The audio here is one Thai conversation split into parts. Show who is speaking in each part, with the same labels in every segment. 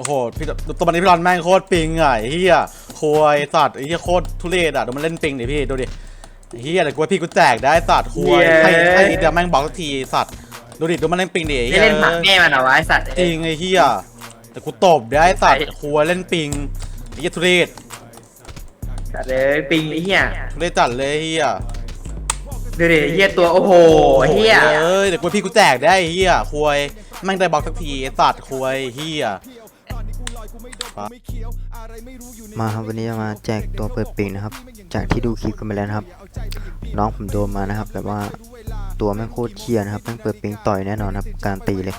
Speaker 1: โอ้โหพี่ตัวมันนี้พี่รอนแม่งโคตรปิงอะไอ้เฮียควยสัตว์ไอ้เฮียโคตรทุเรศอะดูมันเล่นปิงดิพี่ดูดิไอ้เฮียแต่กูว่าพี่กูแจกได้สัตว์ควยให้ให้เดี๋ยวแม่งบอกสักทีสัตว์ดูดิดูมันเล่นปิงดิไอ้
Speaker 2: ไม่
Speaker 1: เฮีย
Speaker 2: เล่นผักแม่มันเหรอวะไอสัตว์
Speaker 1: จริงไอ้เฮียแต่กูตบได้สัตว์ควยเล่นปิงไอ้เฮียทุเรศ
Speaker 2: สัตว์เลยปิงไอ้เหี้ย
Speaker 1: ทุเรศจัดเลยไอ้เฮีย
Speaker 2: ดูดิเหี้ยตัวโอ้โหเหี้ย
Speaker 1: เอ้ยแต่กูว่าพี่กูแจกได้ไอ้เฮียควยแม่งได้บอกสักทีไอ้สัตว์ควยเฮีย
Speaker 3: มาครับวันนี้จะมาแจกตัวเปิดปิงนะครับ จากที่ดูคลิปกันไปแล้วนะครับ น้องผมโดนมานะครับแบบว่าตัวแม่งโคตรเชียนะครับแม่งเปิดปิงต่อยแน่นอนครับ การนตีเลย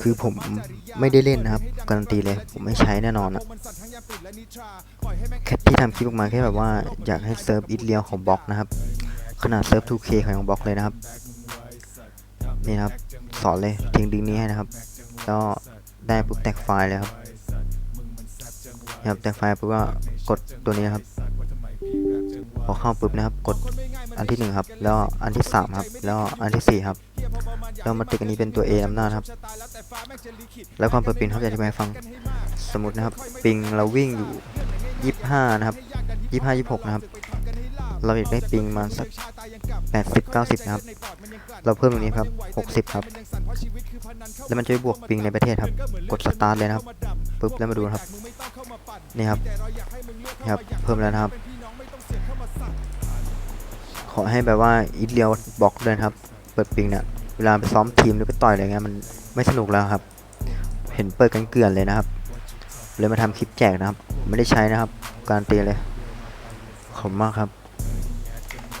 Speaker 3: คือผมไม่ได้เล่นนะครับ การันตีเลย ผมไม่ใช้แน่นอนอะแค่ที่ทำคลิปออกมาแค่แบบว่าอยากให้เซิร์ฟอิทเลียวของบล็อกนะครับ ขนาดเซิร์ฟ 2K ของบล็อกเลยนะครับ นี่ครับ สอนเลยทิ้งลิงนี้ให้นะครับแล้ว ได้ปุ๊บแตกไฟล์เลยครับนะครับแตกไฟล์ปุ๊บก็กดตัวนี้ครับพอเข้าปุ๊บนะครับ กดอันที่หนึ่งครับแล้วอันที่สามครับแล้วอันที่สี่ครับแล้วมาติดอันนี้เป็นตัว A อำนาจครับ แล้วความเปิดปิงครับอธิบายให้ฟังสมมตินะครับ ปิงเราวิ่งอยู่ยี่ห้านะครับยี่ห้ายี่หกนะครับ เราอยากได้ปิงมาสักแปดสิบเก้าสิบนะครับ เราเพิ่มตรงนี้ครับหกสิบครับ แล้วมันจะไปบวกปิงในประเทศครับ กดสตาร์ทเลยนะครับปุ๊บแล้วมาดูครับ นี่ครับ นี่ครับ เพิ่มแล้วนะครับ ขอให้แบบว่าอีทเลียวบอกเลยครับ เปิดปิงเนี่ย เวลาไปซ้อมทีมหรือไปต่อยอะไรเงี้ยมันไม่สนุกแล้วครับ เห็นเปิดกันเกลื่อนเลยนะครับ เลยมาทำคลิปแจกนะครับ ไม่ได้ใช้นะครับ การนตีเลยขอบมากครับ